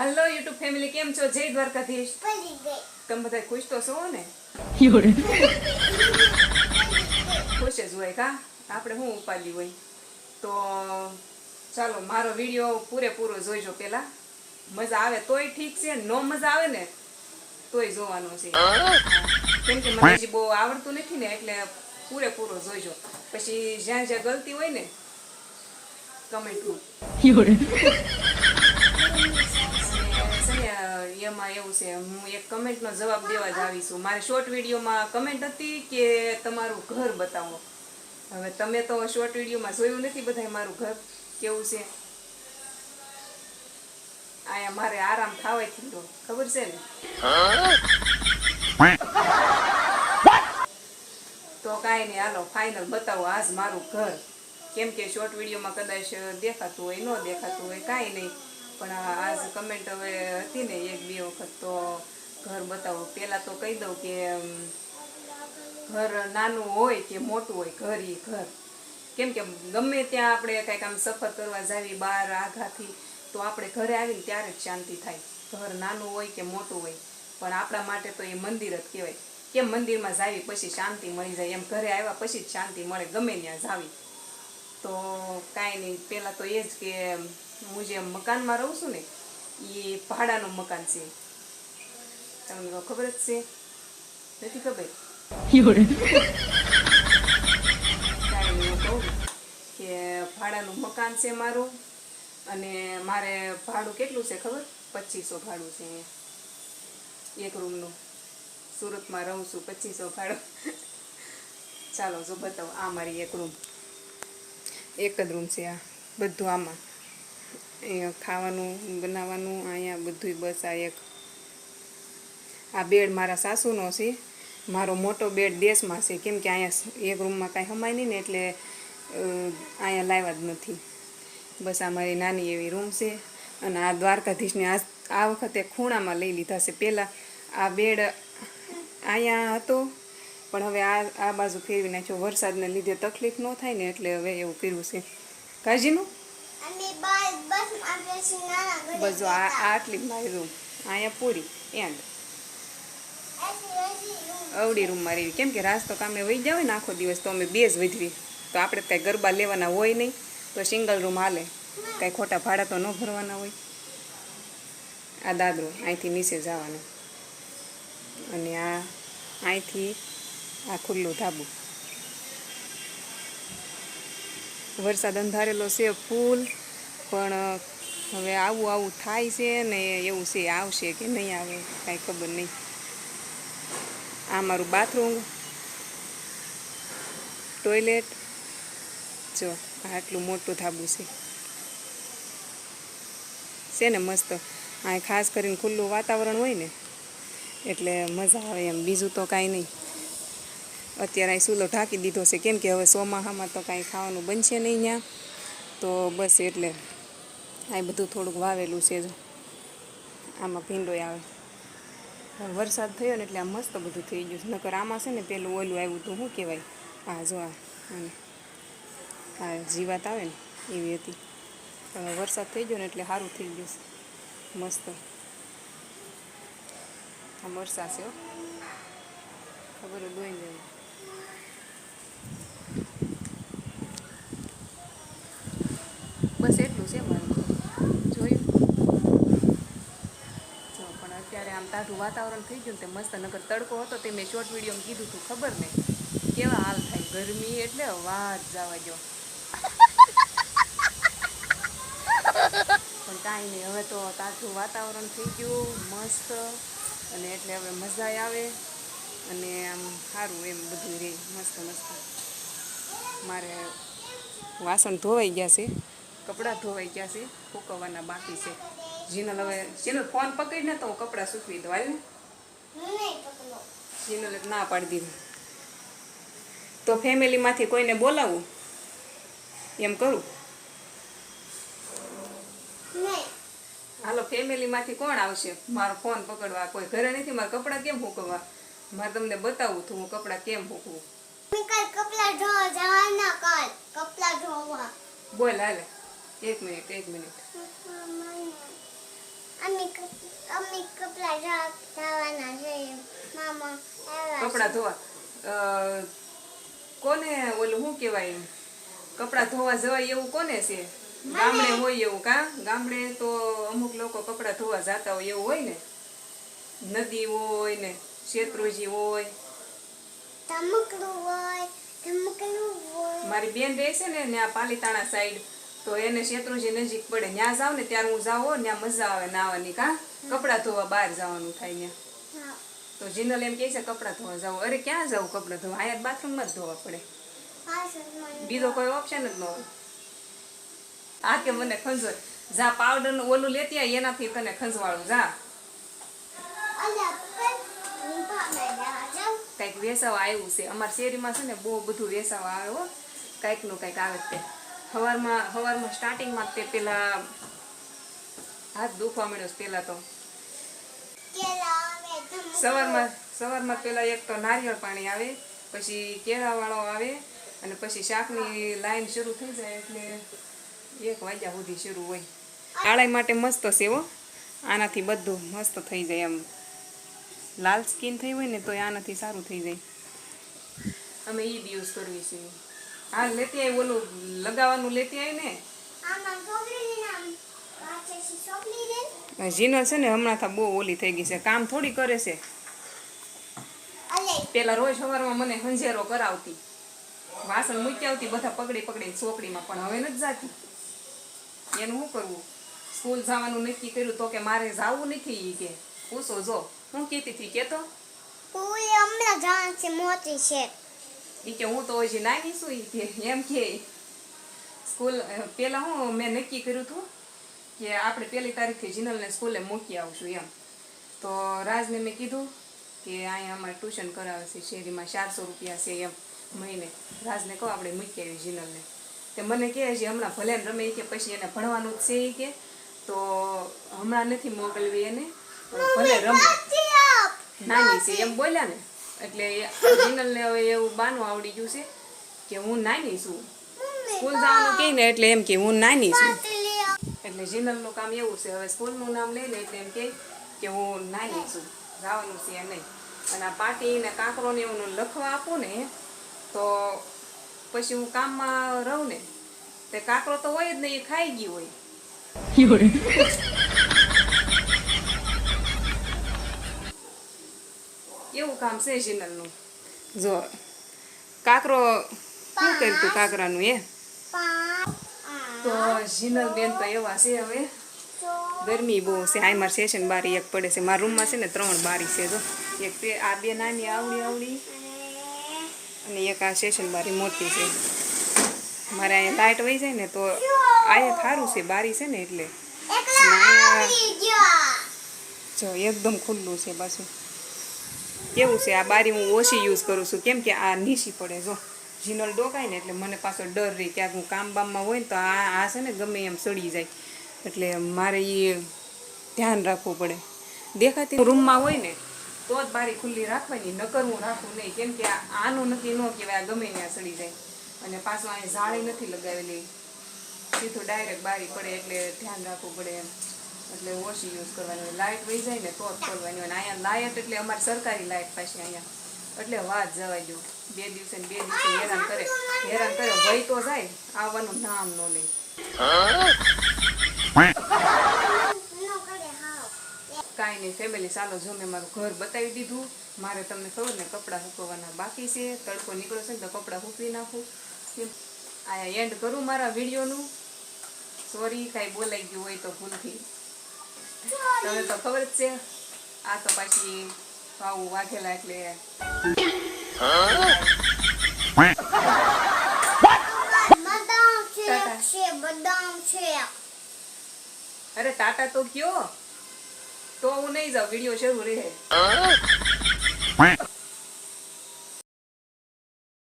Hello YouTube family કેમ છો? જય દ્વારકાધીશ. તમે બધા ખુશ તો છો ને? ખુશ જ હોય કા? આપણે શું ઉપાડી હોય? તો ચાલો મારો વીડિયો પૂરેપૂરો જોઈજો પેલા મજા આવે તોય ઠીક છે નો મજા આવે ને તોય જોવાનો છે. કેમ કે મને બહુ આવડતું નથી ને એટલે પૂરેપૂરો જોઈજો. પછી જ્યાં જ્યાં ગલતી હોય ને કમેન્ટમાં એક કમેન્ટનો જવાબ દેવા જ મારે શોર્ટ વિડીયોમાં કમેન્ટ હતી કે તમારું ઘર બતાવો. હવે તમે તો શોર્ટ વિડીયોમાં જોયું નથી બધાય મારું ઘર? કેવું છે? આયા મારે આરામ થાવાય થયો ખબર છે ને? તો કાંઈ નહીં, હાલો ફાઇનલ બતાવો આજ મારું ઘર. કેમ કે શોર્ટ વિડીયોમાં કદાચ દેખાતું હોય, ન દેખાતું હોય, કાંઈ નહીં. પણ આ કમેન્ટ હવે હતી ને એક બે વખત, તો ઘર બતાવો. પહેલાં તો કહી દઉં કે ઘર નાનું હોય કે મોટું હોય, ઘર એ ઘર. કેમ કે ગમે ત્યાં આપણે કાંઈક આમ સફર કરવા જાવી બહાર આઘાથી, તો આપણે ઘરે આવીને ત્યારે જ શાંતિ થાય. ઘર નાનું હોય કે મોટું હોય. પણ આપણા માટે તો એ મંદિર જ કહેવાય. કેમ મંદિરમાં જાવી પછી શાંતિ મળી જાય. એમ ઘરે આવ્યા પછી જ શાંતિ મળે, ગમે ત્યાં જાવી. તો કાંઈ નહીં. પહેલાં તો એ જ કે હું જે મકાનમાં રહું છું ને એ ભાડાનું મકાન છે. તમને તો ખબર જ છે. નથી ખબર，કાંઈ હું કહું કે ભાડાનું મકાન છે મારું અને મારે ભાડું કેટલું છે ખબર? પચીસો ભાડું છે. એક રૂમનું. સુરતમાં રહું છું પચીસો ભાડું. ચાલો જો બતાવો આ મારી એક રૂમ. એક જ રૂમ છે આ બધું આમાં. અહીંયા ખાવાનું, બનાવવાનું, અહીંયા બધું બસ આ એક, આ બેડ મારા સાસુનો છે. મારો મોટો બેડ દેશમાં છે. કેમ કે અહીંયા એક રૂમમાં કાંઈ હમાય નહીં ને એટલે અહીંયા લાવ્યા જ નથી. બસ આ મારી નાની એવી રૂમ છે અને આ દ્વારકાધીશને આ આ વખતે ખૂણામાં લઈ લીધા છે. પહેલાં આ બેડ અહીંયા હતો, પણ હવે આ આ બાજુ ફેરવી નાખ્યો. વરસાદને લીધે તકલીફ ન થાય ને એટલે હવે એવું કર્યું છે. બાર બસ જો આ આ આટલી મારી રૂમ અહીંયા પૂરી. એન્ડ અવડી રૂમમાં રહેવી કેમ કે રાસ તો કામે વહી જાવ ને આખો દિવસ તો અમે બે જ વધવી તો આપણે કાંઈ ગરબા લેવાના હોય નહીં તો સિંગલ રૂમ હાલે. કાંઈ ખોટા ભાડા તો ન ભરવાના હોય. આ દાદરો અહીંથી નીચે જવાનું. અને આ અહીંથી આ ખુલ્લું ધાબુ. વરસાદ અંધારેલો છે ફૂલ, પણ હવે આવું આવું થાય છે ને એવું છે, આવશે કે નહીં આવે, કાંઈ ખબર નહીં. આ મારું બાથરૂમ, ટોયલેટ, જો, આટલું મોટું થાબું છે. છે ને મસ્ત આ ખાસ કરીને ખુલ્લું વાતાવરણ હોય ને, એટલે મજા આવે એમ, બીજું તો કાંઈ નહીં. અત્યારે અહીં ચૂલો ઢાંકી દીધો છે. કેમ કે હવે ચોમાહામાં તો કાંઈ ખાવાનું બનશે નહીં ત્યાં. તો બસ એટલે આ બધું થોડુંક વાવેલું છે જો. આમાં ભીંડોય આવે. વરસાદ થયો ને એટલે આ મસ્ત બધું થઈ ગયું છે. નકર આમાં છે ને પેલું ઓલું આવ્યું હતું, શું કહેવાય? આ જો આ જીવાત આવે ને, એવી હતી. વરસાદ થઈ ગયો ને એટલે સારું થઈ ગયું છે. મસ્ત. આ મરસા છે ખબર જ હોય ને એમ. બસ એટલું છે મારું જોયું જો પણ અત્યારે આમ તાઠું વાતાવરણ થઈ ગયું ને તે મસ્ત નગર તડકો હતો તે મેં શોર્ટ વિડીયોમાં કીધું હતું ખબર ને? કેવા હાલ થાય ગરમી એટલે વાત જવા જો પણ કાંઈ નહીં, હવે તો તાજું વાતાવરણ થઈ ગયું, મસ્ત, અને એટલે હવે મજા આવે, અને આમ સારું એમ બધું રહે, મસ્ત મસ્ત. મારે વાસણ ધોવાઈ ગયા છે, કપડાં ધોવાઈ ગયા છે, સૂકવવાના બાકી છે. જીનલ હવે જીનલ ફોન પકડીને તો હું કપડાં સૂકવી દઉં. આવ્યું? જીનલે ના પાડી દીધું. તો ફેમિલીમાંથી કોઈને બોલાવું? એમ કરું? હાલો ફેમિલીમાંથી કોણ આવશે? મારો ફોન પકડવા. કોઈ ઘરે નથી? મારા કપડાં કેમ મૂકવા મારે તમને બતાવું તું હું કપડાં કેમ ધોવા બોલ હાલે. એક મિનિટ એક મિનિટ. અમે કપડા ધોવાના છે મામા આવ્યા ધોવા. કોને ઓલું શું કહેવાય? કપડા ધોવા જવાય એવું કોને છે? ગામડે હોય એવું કા? ગામડે તો અમુક લોકો કપડા ધોવા જતા હોય એવું હોય ને? નદી હોય ને શેત્રુજી હોય. ધમકડું હોય ધમકડું હોય. મારી બેન રહે છે ને આ પાલીતાણા સાઈડ તો એને શેત્રુજી નજીક પડે. ત્યાં જાવ ને ત્યારે હું જાઉં ત્યાં મજા આવે નાવાની કા? કપડાં ધોવા બહાર જવાનું થાય ત્યાં તો જીનલ એમ કહે છે કપડાં ધોવા જાવ અરે ક્યાં જાવ કપડાં ધોવા? અહીંયા બાથરૂમમાં જ ધોવા પડે. બીજો કોઈ ઓપ્શન જ ન હોય. આ કે મને ખંજવાય જા પાવડરનું ઓલું લેતી આય એનાથી તને ખંજવાળું જા. કંઈક વેસાવા આવ્યું છે. અમારા શેરીમાં છે ને બહુ બધું વેસાવા આવે હો. કંઈકનું કંઈક આવે તે. સવારમાં સવારમાં સ્ટાર્ટિંગમાં તે પેલા હાથ દુખવા મળ્યો પેલા તો. સવારમાં સવારમાં પેલા એક તો નારિયેળ પાણી આવે, પછી કેળાવાળો આવે, અને પછી શાકની લાઈન શરૂ થઈ જાય એટલે એક વાગ્યા સુધી શરૂ હોય. આળાઈ માટે મસ્ત સેવો આનાથી બધું મસ્ત થઈ જાય એમ. લાલ સ્કિન થઈ હોય ને તો આનાથી સારું થઈ જાય. અમે એ દિવસ કરવી છે હા લેતી આવી ઓલું લગાવવાનું લેતી આવી ને? વાંચે છે ને હમણાં તો બહુ ઓલી થઈ ગઈ છે. કામ થોડી કરે છે. પેલા રોજ સવારમાં મને હંજેરો કરાવતી. વાસણ મૂકી આવતી બધા પકડી પકડીને ચોકડીમાં પણ હવે નથી જાતી. એનું શું કરવું? સ્કૂલ જવાનું નક્કી કર્યું તો કે મારે જવું નથી ઈ કે. પૂછો જો. હું કહેતી હતી કેતો? હમણાં જાણ છે મોટી છે. ઈ કે હું તો હજી નાની છું એ કે એમ કે સ્કૂલ પહેલાં હું મેં નક્કી કર્યું હતું કે આપણે પહેલી તારીખથી જીનલને સ્કૂલે મૂકી આવશું એમ. તો રાજને મેં કીધું કે અહીંયા અમારે ટ્યુશન કરાવે છે શેરીમાં ચારસો રૂપિયા છે એમ મહિને. રાજને કહો આપણે મૂકી આવી જીનલને. તે મને કહે છે હમણાં ભલે ને રમે કે પછી એને ભણવાનું જ છે એ કે. તો હમણાં નથી મોકલવી એને ભલે રમે. નાની છે એમ બોલ્યા ને. એટલે જીનલને હવે એવું બાનું આવડી ગયું છે કે હું નાની છું. સ્કૂલ જવાનું કહે ને એટલે એમ કે હું નાની છું. એટલે જીનલનું કામ એવું છે હવે સ્કૂલનું નામ લઈ લે એટલે એમ કહે કે હું નાની છું. જવાનું છે નહીં. અને આ પાટી ને કાંકરો ને એવું લખવા આપું ને તો પછી હું કામમાં રહું ને. તે કાંકરો તો હોય જ નહીં એ ખાઈ ગયું હોય. એવું કામ છે જીનલનું જો કાંકરો શું કર્યું તું કાંકરાનું એ? તો જીનલ બેન તો એવા છે હવે. ગરમી બહુ છે. આ મારે સેશન બારી એક પડે છે. મારા રૂમમાં છે ને ત્રણ બારી છે જો. એક તે આ બે નાની આવડી આવડી અને એક આ સેશન બારી મોટી છે. મારે અહીંયા લાઇટ વહી જાય ને તો આ સારું છે બારી છે ને એટલે. એકલા જો એકદમ ખુલ્લું છે પાછું. કેવું છે? આ બારી હું ઓછી યુઝ કરું છું. કેમ કે આ નીચી પડે જો. જીનલ ડોકાય ને એટલે મને પાછો ડર રહી ક્યાંક હું કામ બામમાં હોય ને તો આ આ છે ને ગમે એમ સડી જાય. એટલે મારે એ ધ્યાન રાખવું પડે. દેખાતી રૂમમાં હોય ને, તો જ બારી ખુલ્લી રાખવાની. નકર હું રાખું નહીં. કેમ કે આનું નથી ન કહેવાય, આ ગમે ત્યાં સડી જાય. અને પાછું અહીંયા જાળી નથી લગાવેલી. સીધું ડાયરેક્ટ બારી પડે એટલે ધ્યાન રાખવું પડે એમ. એટલે ઓછી યુઝ કરવાની લાઇટ વહી જાય ને તો જ ખોલવાની હોય. અહીંયા લાઇટ એટલે અમારી સરકારી લાઇટ પાછી અહીંયા. એટલે વાત જવાય જો બે દિવસે બે દિવસે હેરાન કરે. હેરાન કરે. વહી તો જાય. આવવાનું નામ ન લે. કાંઈ નહીં ફેમિલી ચાલો જો મેં મારું ઘર બતાવી દીધું. મારે તમને ખબર ને, કપડાં સૂકવવાના બાકી છે. તડકો નીકળ્યો છે ને તો કપડાં સૂકવી નાખું. આ એન્ડ કરું મારા વિડીયોનું સોરી કાંઈ બોલાઈ ગયું હોય તો ભૂલથી. તમને તો ખબર જ છે. આ તો પાછી ભાવું વાઘેલા એટલે બદામ છે ટાટા. છે બદામ છે. અરે ટાટા તો કયો. તો હું નહીં જાઉં વીડિયો શરૂ રહે.